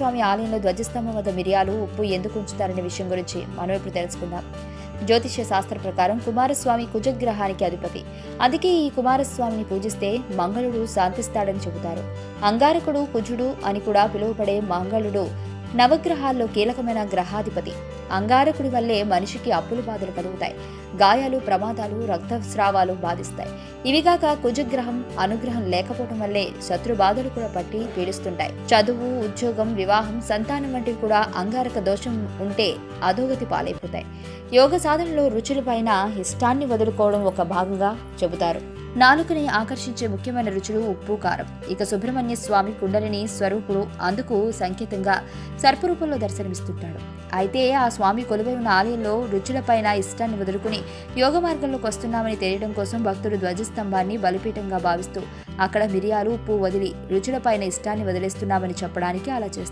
స్వామి ఆలయంలో ధ్వజస్తంభం వద్ద మిరియాలు ఉప్పు ఎందుకు ఉంచుతారనే విషయం గురించి మనం ఇప్పుడు తెలుసుకుందాం. జ్యోతిష్య శాస్త్ర ప్రకారం కుమారస్వామి కుజగ్రహానికి అధిపతి. అందుకే ఈ కుమారస్వామిని పూజిస్తే మంగళుడు శాంతిస్తాడని చెబుతారు. అంగారకుడు కుజుడు అని కూడా పిలువబడే మంగళుడు నవగ్రహాల్లో కీలకమైన గ్రహాధిపతి. అంగారకుడి వల్లే మనిషికి అప్పులు బాధలు కలుగుతాయి. గాయాలు ప్రమాదాలు రక్తస్రావాలు బాధిస్తాయి. ఇవిగాక కుజగ్రహం అనుగ్రహం లేకపోవడం వల్లే శత్రు బాధలు కూడా పట్టి పీడిస్తుంటాయి. చదువు ఉద్యోగం వివాహం సంతానం వంటివి కూడా అంగారక దోషం ఉంటే అధోగతి పాలైపోతాయి. యోగ సాధనలో రుచులపైన ఇష్టాన్ని వదులుకోవడం ఒక భాగంగా చెబుతారు. నాలుకని ఆకర్షించే ముఖ్యమైన రుచులు ఉప్పు కారం. ఇక సుబ్రహ్మణ్య స్వామి కుండలిని స్వరూపుడు అందుకు సంకేతంగా సర్పరూపంలో దర్శనమిస్తుంటాడు. అయితే ఆ స్వామి కొలువై ఉన్న ఆలయంలో రుచులపైన ఇష్టాన్ని వదులుకుని యోగ మార్గంలోకి వస్తున్నామని తెలియడం కోసం భక్తుడు ధ్వజస్తంభాన్ని బలిపీఠంగా భావిస్తూ అక్కడ మిరియాలు ఉప్పు వదిలి రుచులపైన ఇష్టాన్ని వదిలేస్తున్నామని చెప్పడానికి అలా చేస్తారు